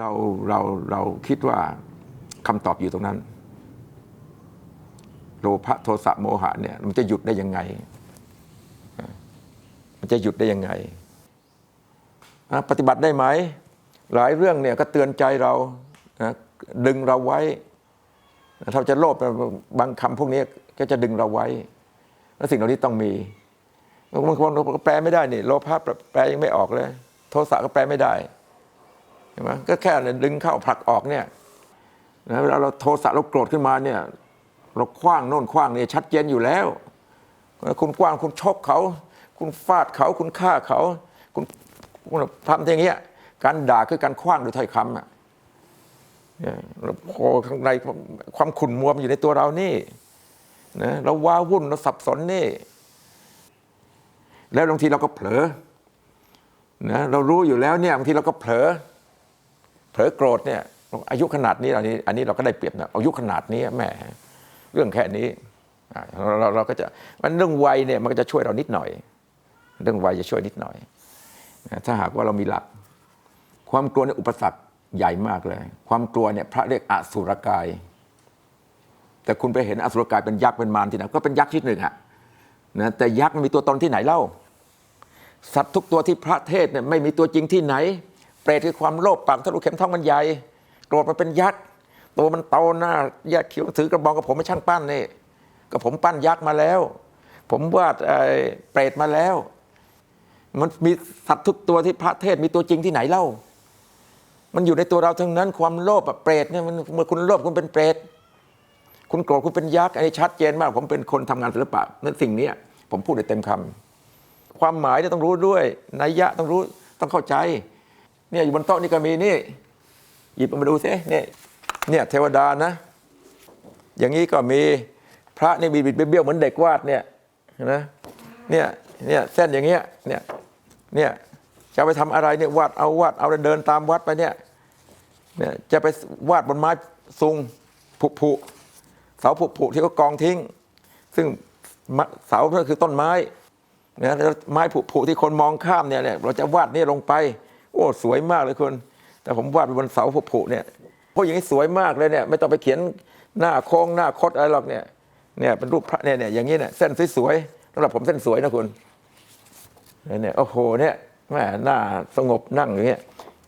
เราเราเราคิดว่าคำตอบอยู่ตรงนั้นโลภะโทสะโมหะเนี่ย มันจะหยุดได้ยังไง มันจะหยุดได้ยังไง ปฏิบัติได้ไหม หลายเรื่องเนี่ยก็เตือนใจเราดึงเราไว้ถ้าจะโลภบางคำพวกนี้ก็จะดึงเราไว้ แล้วสิ่งเหล่านี้ต้องมีบางคนก็แปลไม่ได้นี่โลภะแปลยังไม่ออกเลย โทสะก็แปลไม่ได้ เห็นไหมก็แค่ดึงเข้าผลักออกเนี่ยนะเวลาเราโทสะเราโกรธขึ้นมาเนี่ยเราคว้างโน่นคว้างนี่ชัดเจนอยู่แล้ว คุณกว้างคุณชกเขา คุณฟาดเขาคุณฆ่าเขาคุณคุณทำอย่างเงี้ยการด่าคือการคว้างด้วยถ้อยคำอะเราโผข้างในความขุ่นมัวมันอยู่ในตัวเรานี่นะเราว้าวุ่นเราสับสนนี่ แล้วบางทีเราก็เผลอนะเรารู้อยู่แล้วเนี่ยบางทีเราก็เผลอ ลอโกรธเนี่ยอายุขนาดนี้อันนี้อันนี้เราก็ได้เปรียบนะอายุขนาดนี้แหมเรื่องแค่นี้เราเราเราก็จะมันเรื่องวัยเนี่ยมันก็จะช่วยเรานิดหน่อย เรื่องวัยจะช่วยนิดหน่อย ถ้าหากว่าเรามีหลัก ความกลัวเนี่ยอุปสรรคใหญ่มากเลย ความกลัวเนี่ยพระเรียกอสุรกาย แต่คุณไปเห็นอสุรกายเป็นยักษ์เป็นมารที่ไหนก็เป็นยักษ์ที่หนึ่งอะนะแต่ยักษ์มันมีตัวตนที่ไหนเล่า สัตว์ทุกตัวที่พระเทศเนี่ยไม่มีตัวจริงที่ไหน เปรตคือความโลภปากทะลุเข็มท้องมันใหญ่โกรธมันเป็นยักษ์ตัวมันโตหน้าแยกคิ้วถือกระบองกับผมไม่ช่างปั้นนี่ก็ผมปั้นยักษ์มาแล้ว ผมวาดไอ้เปรตมาแล้ว มันมีสัตว์ทุกตัวที่พระเทศมีตัวจริงที่ไหนเล่า มันอยู่ในตัวเราทั้งนั้นความโลภเปรตเนี่ยมันเมื่อคุณโลภคุณเป็นเปรตคุณโกรธคุณเป็นยักษ์อันนี้ชัดเจนมาก ผมเป็นคนทำงานศิลปะนั่นสิ่งนี้ผมพูดได้เต็มคำความหมายเนี่ยต้องรู้ด้วยนัยยะต้องรู้ต้องเข้าใจ เนี่ยอยู่บนโต๊ะนี่ก็มีนี่ หยิบมาดูสิเนี่ยเนี่ยเทวดานะ อย่างนี้ก็มีพระนี่บิดบิดเบี้ยวเหมือนเด็กวาดเนี่ยนะเนี่ยเนี่ยเส้นอย่างเงี้ยเนี่ยเนี่ยจะไปทำอะไรเนี่ยวาดเอาวาดเอาเดินตามวัดไปเนี่ยเนี่ยจะไปวาดบนไม้ซุงผุผุเสาผุผุที่เขากองทิ้ง ซึ่งเสาก็คือต้นไม้นะแล้วไม้ผุผุที่คนมองข้ามเนี่ยเนี่ยเราจะวาดนี่ลงไป โอ้สวยมากเลยคุณ แต่ผมวาดบนเสาผุเนี่ยพวกอย่างนี้สวยมากเลยเนี่ย ไม่ต้องไปเขียนหน้าโค้งหน้าคดอะไรหรอกเนี่ยเนี่ยเป็นรูปพระเนี่ยเนี่ยอย่างนี้เนี่ยเส้นสวยๆสำหรับผมเส้นสวยนะคุณเนี่ยโอ้โหเนี่ยแม่หน้าสงบนั่งอย่างเงี้ย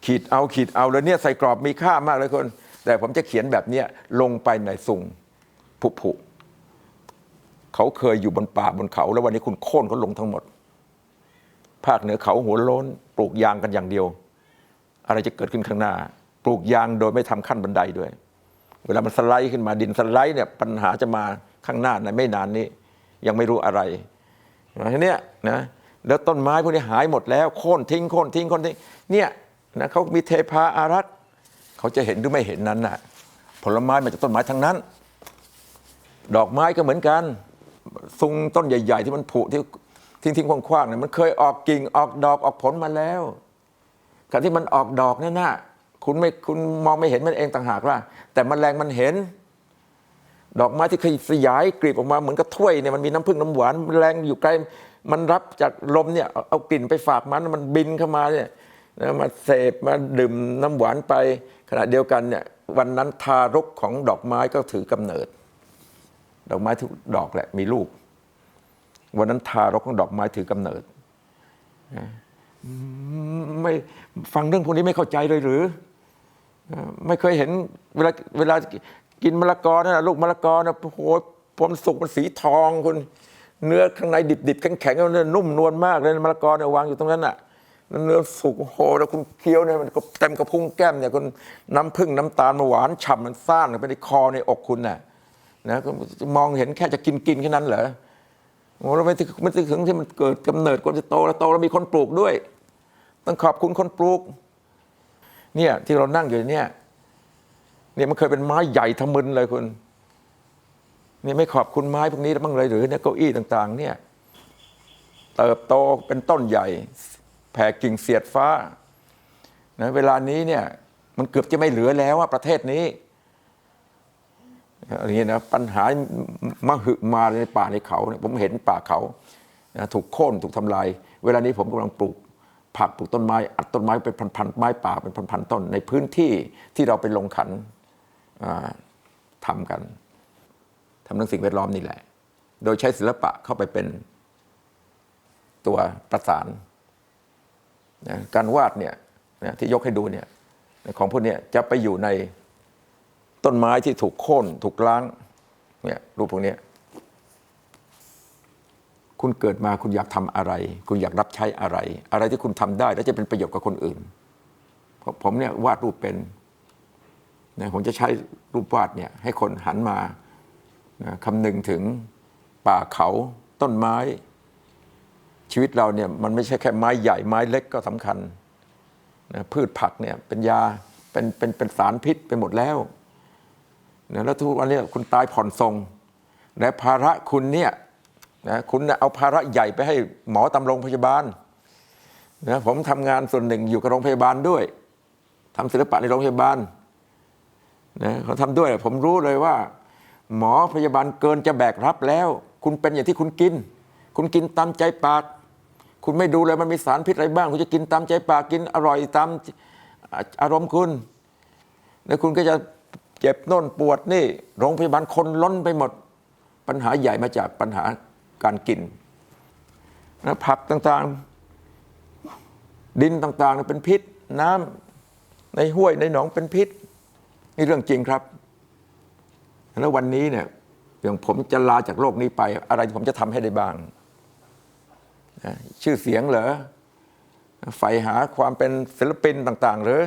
ขีดเอาขีดเอาเลยเนี่ยใส่กรอบมีค่ามากเลยคุณแต่ผมจะเขียนแบบเนี้ยลงไปในสุงผุๆเขาเคยอยู่บนป่าบนเขา แล้ววันนี้คุณโค่นเขาลงทั้งหมด ภาคเหนือเขาหัวโล้น ปลูกยางกันอย่างเดียว อะไรจะเกิดขึ้นข้างหน้า ปลูกยางโดยไม่ทำขั้นบันไดด้วย เวลามันสไลด์ขึ้นมาดินสไลด์เนี่ยปัญหาจะมาข้างหน้าในไม่นานนี้ ยังไม่รู้อะไรทีเนี้ยนะแล้วต้นไม้พวกนี้หายหมดแล้วโค่นทิ้งโค่นทิ้งโค่นทิ้งเนี่ยนะเขามีเทพาอารักษ์เขาจะเห็นหรือไม่เห็นนั้นน่ะผลไม้มาจากต้นไม้ทั้งนั้น ดอกไม้ก็เหมือนกันซุงต้นใหญ่ ๆ ที่มันผุที่ ทิ้งทิ้งๆคว้างๆเนี่ยมันเคยออกกิ่งออกดอกออกผลมาแล้วการที่มันออกดอกนั่นน่ะคุณไม่คุณมองไม่เห็นมันเองต่างหากว่าแต่แมลงมันเห็น ดอกไม้ที่ขยสยายกลีบออกมาเหมือนกับถ้วยเนี่ยมันมีน้ำผึ้งน้ำหวานแมลงอยู่ไกลมันรับจากลมเนี่ยเอากลิ่นไปฝากมันมันบินเข้ามาเนี่ยมาเสพมาดื่มน้ำหวานไป ขณะเดียวกันเนี่ยวันนั้นทารกของดอกไม้ก็ถือกำเนิด ดอกไม้ทุกดอกแหละมีลูก วันนั้นทารกของดอกไม้ถือกำเนิดนะไม่ฟังเรื่องพวกนี้ไม่เข้าใจเลยหรือ ไม่เคยเห็นเวลาเวลากินมะละกอนะลูกมะละกอนะโอ้โหพอมันสุกมันสีทองคุณเนื้อข้างในดิบๆแข็งๆมันนุ่มนวลมากเลยมะละกอเนี่ยวางอยู่ตรงนั้นน่ะเนื้อสุกโอ้โหแล้วคุณเคี้ยวเนี่ยมันก็เต็มกระพุ้งแก้มเนี่ยคุณน้ำผึ้งน้ำตาลมาหวานฉ่ำมันซ่านไปในคอในอกคุณน่ะนะมองเห็นแค่จะกินกินแค่นั้นเหรอ โอ้แล้วไม่ถึงไม่ถึงที่มันเกิดกำเนิดกว่าจะโตแล้วโตแล้วมีคนปลูกด้วย ต้องขอบคุณคนปลูก เนี่ยที่เรานั่งอยู่เนี่ยเนี่ยมันเคยเป็นไม้ใหญ่ทะมึนเลยคุณนี่ไม่ขอบคุณไม้พวกนี้บ้างเลยหรือเนี่ยเก้าอี้ต่าง ๆ เนี่ย เติบโตเป็นต้นใหญ่ แผ่กิ่งเสียดฟ้านะเวลานี้เนี่ย มันเกือบจะไม่เหลือแล้วว่าประเทศนี้ อย่างนี้นะปัญหามหึมาในป่าในเขาเนี่ยผมเห็นป่าเขานะถูกโค่นถูกทำลาย เวลานี้ผมกำลังปลูกผักปลูกต้นไม้อัดต้นไม้เป็นพันๆไม้ป่าเป็นพันๆต้น ในพื้นที่ที่เราไปลงขันอ่าทำกันทำเรื่องสิ่งแวดล้อมนี่แหละ โดยใช้ศิลปะเข้าไปเป็นตัวประสานนะการวาดเนี่ยนะที่ยกให้ดูเนี่ยของพวกเนี้ยจะไปอยู่ใน ต้นไม้ที่ถูกโค่นถูกล้างเนี่ยรูปพวกนี้คุณเกิดมาคุณอยากทำอะไร คุณอยากรับใช้อะไร อะไรที่คุณทำได้ แล้วจะเป็นประโยชน์กับคนอื่น เพราะผมเนี่ยวาดรูปเป็นนะผมจะใช้รูปวาดเนี่ยให้คนหันมานะคำนึงถึงป่าเขาต้นไม้ ชีวิตเราเนี่ยมันไม่ใช่แค่ไม้ใหญ่ไม้เล็กก็สำคัญนะพืชผักเนี่ยเป็นยาเป็นเป็นเป็นสารพิษไปหมดแล้ว นะแล้วทุกวันนี้คุณตายผ่อนทรงและภาระคุณเนี่ยนะคุณเอาภาระใหญ่ไปให้หมอตำรงพยาบาลนะผมทำงานส่วนหนึ่งอยู่กับโรงพยาบาลด้วยทำศิลปะในโรงพยาบาลนะเขาทำด้วย ผมรู้เลยว่า หมอพยาบาลเกินจะแบกรับแล้ว คุณเป็นอย่างที่คุณกิน คุณกินตามใจปาก คุณไม่ดูเลยมันมีสารพิษอะไรบ้าง คุณจะกินตามใจปากกินอร่อยตามอารมณ์คุณ แล้วคุณก็จะ เจ็บโน่นปวดนี่ โรงพยาบาลคนล้นไปหมด ปัญหาใหญ่มาจากปัญหาการกินนะผักต่างๆ ดินต่างๆเป็นพิษ น้ำในห้วยในหนองเป็นพิษ นี่เรื่องจริงครับ แล้ววันนี้เนี่ยอย่างผมจะลาจากโลกนี้ไป อะไรที่ผมจะทำให้ได้บ้างชื่อเสียงเหรอใฝ่หาความเป็นศิลปินต่าง ๆ หรือ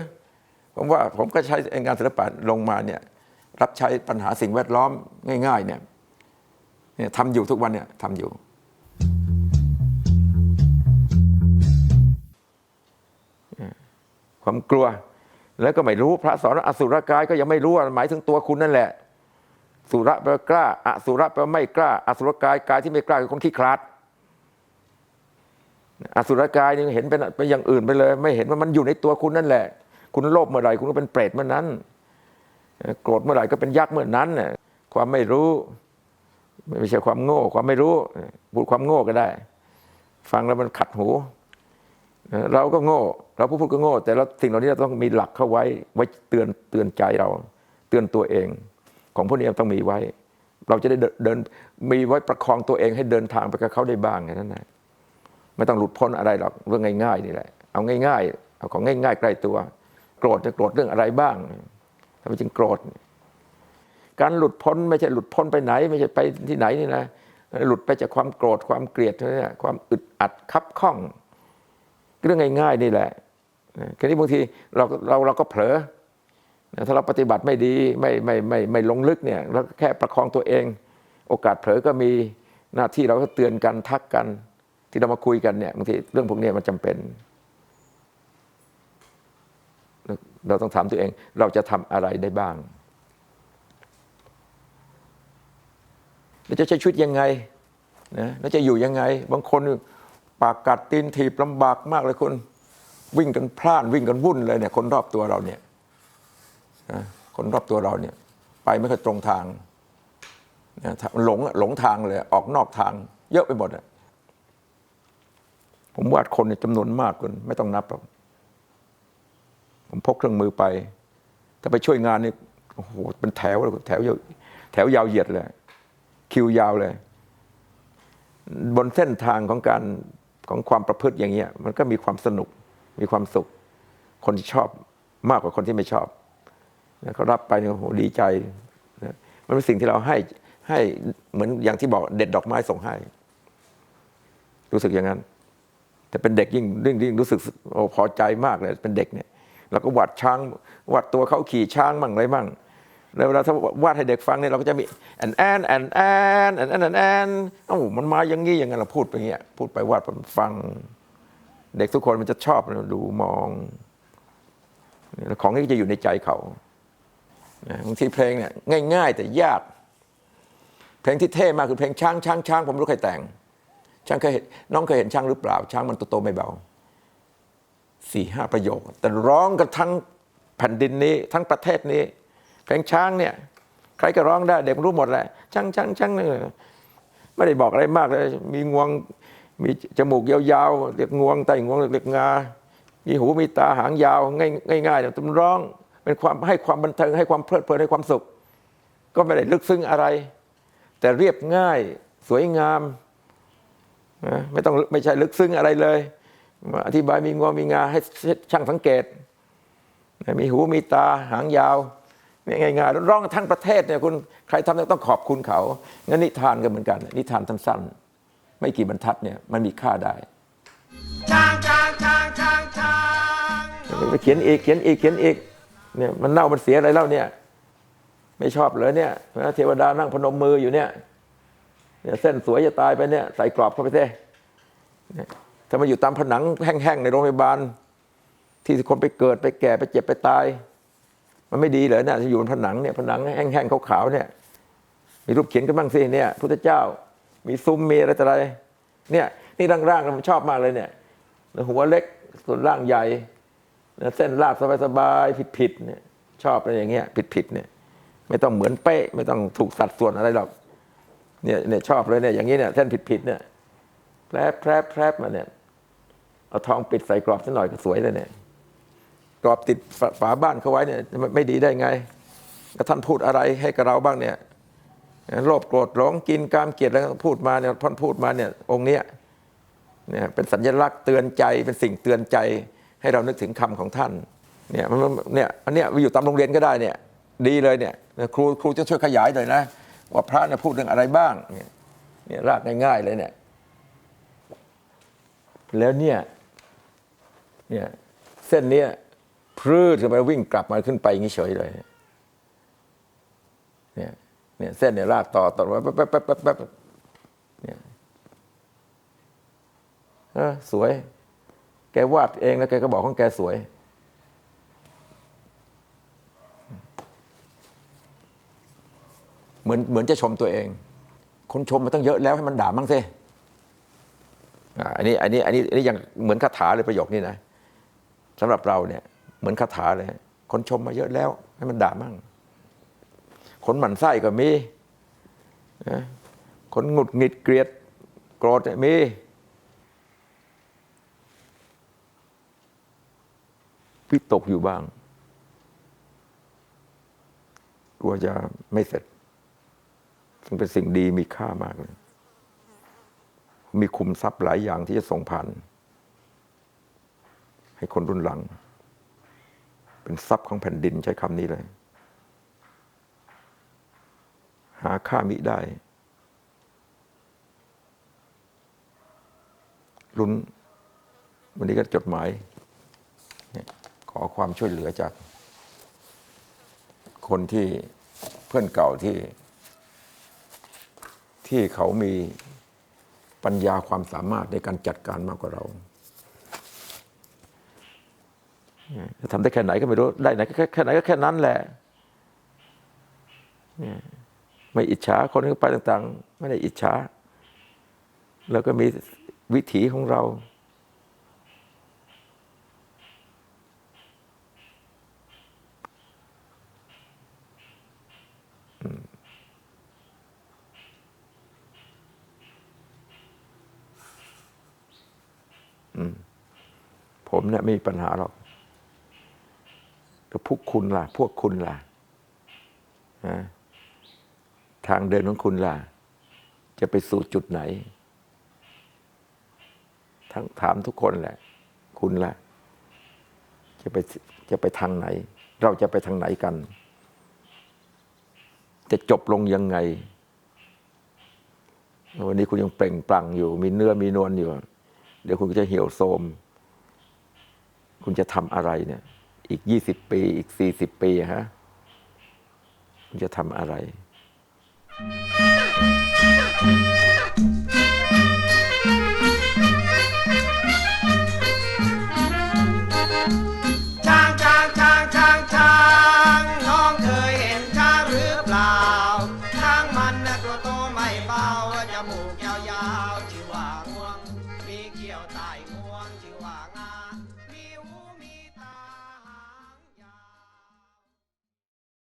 ผมว่าผมก็ใช้งานศิลปะลงมาเนี่ยรับใช้ปัญหาสิ่งแวดล้อมง่าย ๆ เนี่ยเนี่ยทำอยู่ทุกวันเนี่ยทำอยู่ ความกลัวแล้วก็ไม่รู้พระสอนว่าอสุรกายก็ยังไม่รู้ว่าหมายถึงตัวคุณนั่นแหละ สุระแปลว่ากล้าอสุระแปลไม่กล้า อสุรกายกายที่ไม่กล้าคือคนขี้คลาดอสุรกายนี่เห็นเป็นเป็นอย่างอื่นไปเลย ไม่เห็นว่ามันอยู่ในตัวคุณนั่นแหละ คุณโลภเมื่อไหร่คุณก็เป็นเปรตเมื่อนั้น โกรธเมื่อไหร่ก็เป็นยักษ์เมื่อนั้นน่ะความไม่รู้ไม่ใช่ความโง่ ความไม่รู้พูดความโง่ก็ได้ ฟังแล้วมันขัดหู เราก็โง่ เราผู้พูดก็โง่ แต่เราสิ่งเหล่านี้เราต้องมีหลักเข้าไว้ ไว้เตือนเตือนใจเรา เตือนตัวเอง ของพวกนี้ต้องมีไว้ เราจะได้เดินมีไว้ประคองตัวเองให้เดินทางไปกับเขาได้บ้างแค่นั้นนะไม่ต้องหลุดพ้นอะไรหรอกเรื่องง่ายๆนี่แหละ เอาง่าย ๆ เอาของง่าย ๆ ใกล้ตัว รธจะโกรธเรื่องอะไรบ้างทำไมจึงโกรธ การหลุดพ้นไม่ใช่หลุดพ้นไปไหน ไม่ใช่ไปที่ไหนนี่นะหลุดไปจากความโกรธความเกลียดเนี่ความอึดอัดคับข้อง เรื่องง่ายๆนี่แหละแค่นี้บางทีเราเราเราก็เผลอถ้าเราปฏิบัติไม่ดีไม่ไม่ไม่ไม่ลงลึกเนี่ยเราแค่ประคองตัวเอง โอกาสเผลอก็มีหน้าที่เราก็เตือนกันทักกัน ที่เรามาคุยกันเนี่ยบางทีเรื่องพวกนี้มันจำเป็น เราต้องถามตัวเอง เราจะทำอะไรได้บ้าง เราจะใช้ชีวิตยังไงนะเราจะอยู่ยังไง บางคนปากกัดตีนถีบลำบากมากเลยคนวิ่งกันพล่านวิ่งกันวุ่นเลยเนี่ยคนรอบตัวเราเนี่ยนะคนรอบตัวเราเนี่ยไปไม่ค่อยตรงทางนะหลงหลงทางเลยออกนอกทาง เยอะไปหมดอะผมวาดคนจำนวนมากคนไม่ต้องนับหรอก ผมพกเครื่องมือไป ถ้าไปช่วยงานนี่โอ้โหเป็นแถวเลยแถวยาวแถวยาวเหยียดเลย คิวยาวเลย บนเส้นทางของการของความประพฤติอย่างเงี้ย มันก็มีความสนุกมีความสุข คนที่ชอบมากกว่าคนที่ไม่ชอบเขารับไปเนี่ยโอ้โหดีใจมันเป็นสิ่งที่เราให้ให้เหมือนอย่างที่บอกเด็ดดอกไม้ส่งให้ รู้สึกอย่างนั้น แต่เป็นเด็กยิ่งยิ่งยิ่งรู้สึกโอ้พอใจมากเลย เป็นเด็กเนี่ย เราก็วาดช้างวาดตัวเขาขี่ช้างมั่งอะไรมั่งแล้วเวลาถ้าวาดให้เด็กฟังเนี่ยเราก็จะมีแอนแอนแอนแอนแอนแอนแอนโอ้มันมาอย่างงี้อย่างงั้นเราพูดไปเงี้ยพูดไปวาดไปฟัง เด็กทุกคนมันจะชอบดูมองของนี้จะอยู่ในใจเขาบางทีเพลงเนี่ยง่าย ๆ แต่ยาก เพลงที่เท่มากคือเพลงช้างช้างช้างผมรู้ใครแต่งช้างเคยเห็นน้องเคยเห็นช้างหรือเปล่า ช้างมันตโตไม่เบา สี่ห้าประโยค แต่ร้องกันทั้งแผ่นดินนี้ ทั้งประเทศนี้ เพลงช้างเนี่ย ใครก็ร้องได้ เด็กรู้หมดแหละช้างช้างช้างเนี่ยไม่ได้บอกอะไรมากเลย มีงวง มีจมูกยาวๆเรียกงวงไตงวงเรียกงา มีหูมีตาหางยาวง่ายๆเนี่ต้องร้องเป็นความให้ความบันเทิงให้ความเพลิดเพลินให้ความสุข ก็ไม่ได้ลึกซึ้งอะไร แต่เรียบง่ายสวยงามไม่ต้องไม่ใช่ลึกซึ้งอะไรเลย อธิบายมีงวงมีงาให้ช่างสังเกตนะมีหูมีตาหางยาวเนี่ยง่ายๆแล้วร้องทั้งประเทศเนี่ยคุณใครทำเนี่ยต้องขอบคุณเขางั้นนิทานก็เหมือนกัน นิทานสั้นๆไม่กี่บรรทัดเนี่ยมันมีค่าได้ช้างช้างช้างช้างช้างไปเขียนอีกเขียนอีกเขียนอีกเนี่ยมันเน่ามันเสียอะไรแล้วเนี่ย ไม่ชอบเลยเนี่ยนะเทวดานั่งพนมมืออยู่เนี่ยเนี่ยเส้นสวยจะตายไปเนี่ย ใส่กรอบเข้าไปเท่เนี่ย ถ้ามาอยู่ตามผนังแห้งๆในโรงพยาบาล ที่คนไปเกิดไปแก่ไปเจ็บไปตาย มันไม่ดีเหรอเนี่ยที่อยู่บนผนังเนี่ยผนังแห้งๆขาวๆเนี่ยมีรูปเขียนกันบ้างสิเนี่ยพุทธเจ้า มีซุ้มมีอะไรต่ออะไรเนี่ยนี่ร่างๆผมชอบมากเลยเนี่ยหัวเล็กส่วนร่างใหญ่เส้นลาบสบายๆผิดๆเนี่ยชอบอะไรอย่างเงี้ยผิดๆเนี่ยไม่ต้องเหมือนเป๊ะ ไม่ต้องถูกสัดส่วนอะไรหรอกเนี่ยเนี่ยชอบเลยเนี่ยอย่างนี้เนี่ยเส้นผิดๆเนี่ยแพรบแพรบแพรบมาเนี่ย เอาทองปิดใส่กรอบสักหน่อยก็สวยเลยเนี่ยกรอบติดฝฝาบ้านเขาไว้เนี่ยไม่ไม่ดีได้ไงก็ท่านพูดอะไรให้กับเราบ้างเนี่ยโลภโกรธหลงกินกามเกลียดแล้วพูดมาเนี่ยท่านพูดมาเนี่ยองค์เนี้ยเนี่ยเป็นสัญลักษณ์เตือนใจเป็นสิ่งเตือนใจให้เรานึกถึงคำของท่านเนี่ยมันเนี่ยอันเนี้ยไปอยู่ตามโรงเรียนก็ได้เนี่ยดีเลยเนี่ยครูครูจะช่วยขยายหน่อยนะว่าพระเนี่ยพูดเรื่องอะไรบ้างเนี่ยรากง่ายๆเลยเนี่ยแล้วเนี่ย เนี่ยเส้นเนี้ยพรืดขึ้นไปวิ่งกลับมาขึ้นไปอย่างนี้เฉยเลยเนี่ยเนี่ยเส้นเนี่ยรากต่อต่อมาแป๊บแป๊บแป๊บแป๊บแป๊บเนี่ยเออสวย แกวาดเองแล้วแกก็บอกของแกสวย เหมือนเหมือนจะชมตัวเอง คนชมมาตั้งเยอะแล้วให้มันด่ามั่งสิอ่าอันนี้อันนี้อันนี้อันนี้ยังเหมือนคาถาเลยประโยคนี้นะ สำหรับเราเนี่ยเหมือนคาถาเลย คนชมมาเยอะแล้ว ให้มันด่ามั่ง คนหมั่นไส้ก็มีคนหงุดหงิดเกลียดโกรธมีวิตกอยู่บ้างกลัวจะไม่เสร็จ ซึ่งเป็นสิ่งดีมีค่ามากเลยมีคุมทรัพย์หลายอย่างที่จะส่งผ่าน ให้คนรุ่นหลัง เป็นทรัพย์ของแผ่นดินใช้คำนี้เลย หาค่ามิได้ ลุ้น วันนี้ก็จดหมาย ขอความช่วยเหลือจาก คนที่เพื่อนเก่าที่ ที่เขามีปัญญาความสามารถในการจัดการมากกว่าเรา ทำได้แค่ไหนก็ไม่รู้ได้ไหนก็แค่แค่ไหนก็แค่นั้นแหละไม่อิจฉาคนที่ไปต่าง ๆ ไม่ได้อิจฉาแล้วก็มีวิถีของเรา ผมเนี่ยไม่มีปัญหาหรอก แต่พวกคุณล่ะ พวกคุณล่ะนะทางเดินของคุณล่ะ จะไปสู่จุดไหน ทั้งถามทุกคนแหละ คุณล่ะ จะไปจะไปทางไหน เราจะไปทางไหนกัน จะจบลงยังไง วันนี้คุณยังเปล่งปลั่งอยู่ มีเนื้อมีนวลอยู่ เดี๋ยวคุณก็จะเหี่ยวโทรมคุณจะทำอะไรเนี่ย อีก 20 ปี อีก 40 ปีฮะจะทำอะไร